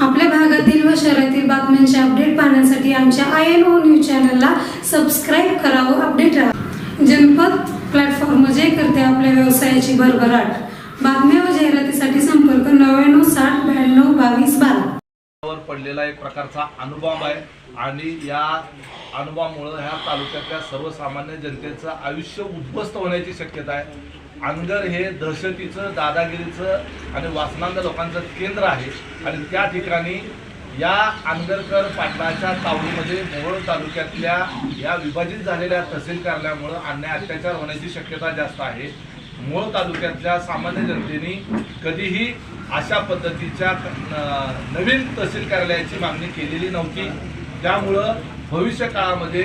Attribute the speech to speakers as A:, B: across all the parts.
A: आपल्या भागातील व शहरातील बातम्यांचे अपडेट पाहण्यासाठी आमच्या आय एन ओ न्यूज चॅनलला सबस्क्राईब करा व अपडेट राहा. जनपद प्लॅटफॉर्म जे करते आपल्या व्यवसायाची भरभराट. बातम्या व जाहिरातीसाठी संपर्क नव्याण्णव साठ ब्याण्णव बावीस बारा.
B: पडलेला एक प्रकारचा अनुभव आहे आणि या अनुभवामुळं ह्या तालुक्यातल्या सर्वसामान्य जनतेचं आयुष्य उद्ध्वस्त होण्याची शक्यता आहे. आंगर हे दहशतीचं दादागिरीचं आणि वासनांद लोकांचं केंद्र आहे. आणि त्या ठिकाणी या आंगरकर पाटलाच्या तावडीमध्ये मोहोळ तालुक्यातल्या या विभाजित झालेल्या तहसील कार्यालयामुळं अन्याय अत्याचार होण्याची शक्यता जास्त आहे. मोहोळ तालुक्यातल्या सामान्य जनतेने कधीही अशा पद्धतीच्या नवीन तहसील कार्यालयाची मागणी केलेली नव्हती. त्यामुळं भविष्य काळामध्ये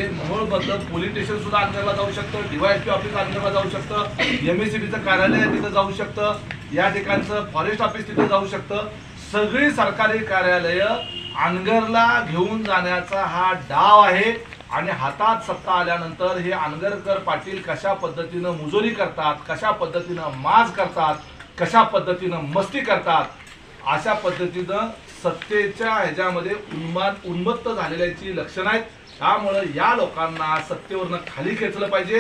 B: बदलत पोलीस स्टेशन सुद्धा अंदरला जाऊ शकतं डीवायएसपी ऑफिस अंदरला जाऊ शकतं एम एस कार्यालय तिथं जाऊ शकतं या ठिकाणचं फॉरेस्ट ऑफिस तिथं जाऊ शकतं. सगळी सरकारी कार्यालयं अनगरला घेऊन जाण्याचा हा डाव आहे आणि हातात सत्ता आल्यानंतर हे अनगरकर पाटील कशा पद्धतीनं मुजोरी करतात कशा पद्धतीनं माज करतात कशा पद्धतीनं मस्ती करतात अशा पद्धतीनं सत्तेच्या ह्याच्यामध्ये उन्माद उन्मत्त झालेल्याची लक्षणं आहेत. त्यामुळं या लोकांना सत्तेवरनं खाली खेचलं पाहिजे.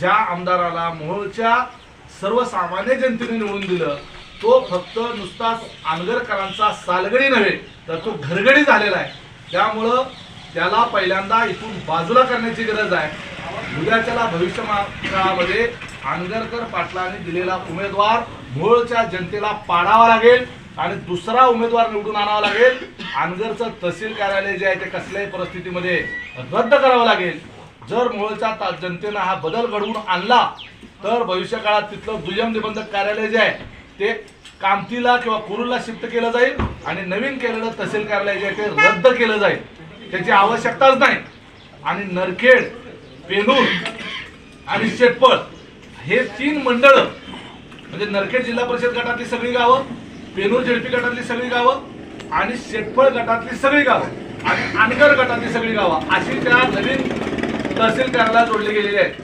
B: ज्या आमदाराला मोहोळच्या सर्वसामान्य जनतेने निवडून दिलं तो फक्त नुसताच आंगरकरांचा सालगडी नव्हे तर तो घरगडी झालेला आहे. त्यामुळं त्याला पहिल्यांदा इथून बाजूला करण्याची गरज आहे. उद्याच्याला भविष्य काळामध्ये आंगरकर पाटलांनी दिलेला उमेदवार मूळच्या जनतेला पाडावा लागेल आणि दुसरा उमेदवार निवडून आणावा लागेल. आंगरचं तहसील कार्यालय जे आहे ते कसल्याही परिस्थितीमध्ये रद्द करावं लागेल. जर मूळच्या ता- जनतेनं हा बदल घडवून आणला तर भविष्य काळात तिथलं दुय्यम निबंधक कार्यालय जे आहे ते कामतीला किंवा कुरूला शिफ्ट केलं जाईल आणि नवीन केलेलं तहसील कार्यालय जे आहे ते रद्द केलं जाईल. त्याची आवश्यकताच नाही. आणि नरखेड पेनूर आणि शेतपळ हे तीन मंडळ म्हणजे नरखेड जिल्हा परिषद गटातली सगळी गावं पेनूर झेडपी गटातली सगळी गावं आणि शेटफळ गटातली सगळी गावं आणि आणकर गटातली सगळी गावं अशी त्या नवीन तहसील कार्यालयात जोडले गेलेली आहेत.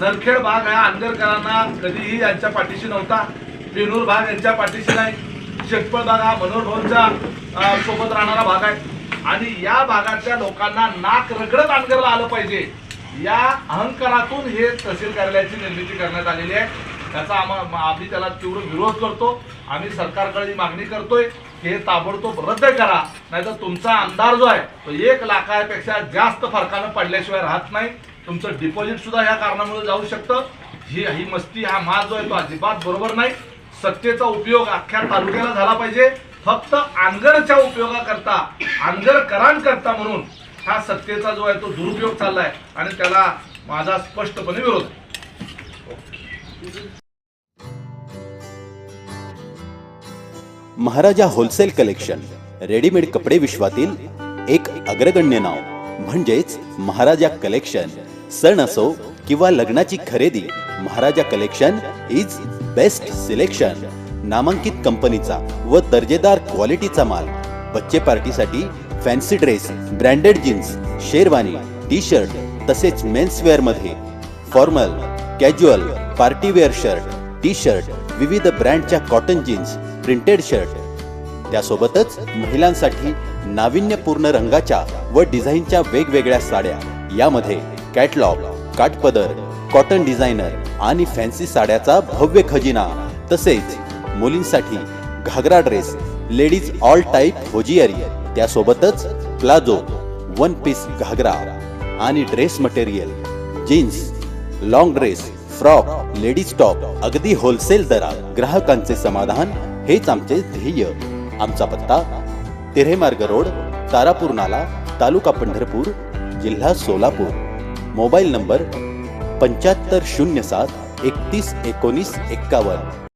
B: नरखेड भाग हा आंदरकरांना कधीही यांच्या पाठीशी नव्हता. पेनूर भाग यांच्या पाठीशी नाही. शेटफळ भाग हा मनोहर भाऊंच्या सोबत राहणारा भाग आहे. आणि या भागातल्या लोकांना नाक रगडत आणकरला आलं पाहिजे. या अहंकारातून हे तहसील कार्यालयाची निर्मिती करण्यात आलेली आहे. त्याचा आम्हा आम्ही त्याला तीव्र विरोध करतो. आम्ही सरकारकडे जी मागणी करतोय की हे ताबडतोब रद्द करा. नाहीतर तुमचा अंदाज जो आहे तो एक लाखापेक्षा जास्त फरकानं पडल्याशिवाय राहत नाही. तुमचं डिपॉझिट सुद्धा ह्या कारणामुळे जाऊ शकतं. ही ही मस्ती हा माल जो आहे तो अजिबात बरोबर नाही. सत्तेचा उपयोग अख्ख्या तालुक्याला झाला पाहिजे. फक्त आंगरच्या उपयोगाकरता आंगरकरांकरता म्हणून हा सत्तेचा जो आहे तो दुरुपयोग चाललाय आणि त्याला माझा स्पष्टपणे विरोध. आहे
C: महाराजा होलसेल कलेक्शन रेडीमेड कपडे विश्वातील एक अग्रगण्य नाव. म्हणजेच महाराजा कलेक्शन. सण असो किंवा लग्नाची खरेदी Maharaja collection is best selection नामांकित कंपनीचा व दर्जेदार क्वालिटीचा माल बच्चे पार्टीसाठी fancy dress branded jeans sherwani T shirt तसेच मेन्सवेअरमध्ये formal casual partywear shirt T shirt विविध ब्रँडच्या कॉटन जीन्स प्रिंटेड शर्ट त्यासोबतच महिलांसाठी नाविन्यपूर्ण रंगाच्या व डिझाईनच्या वेगवेगळ्या साड्या. यामध्ये कॅटलॉग काटपदर कॉटन डिझायनर आणि फॅन्सी साड्याचा भव्य खजिना. तसेच मुलींसाठी ghagra dress ladies all type hosiery त्यासोबतच प्लाझो वन पीस घागरा आणि dress material jeans long dress frock ladies top अगदी होलसेल दरात ग्राहकांचे समाधान हेच आमचे ध्येय. आमचा पत्ता तिऱ्हेमार्ग रोड तारापूर नाला तालुका पंढरपूर जिल्हा सोलापूर. मोबाईल नंबर पंच्याहत्तर शून्य सात एकतीस एकोणीस एक्कावन्न.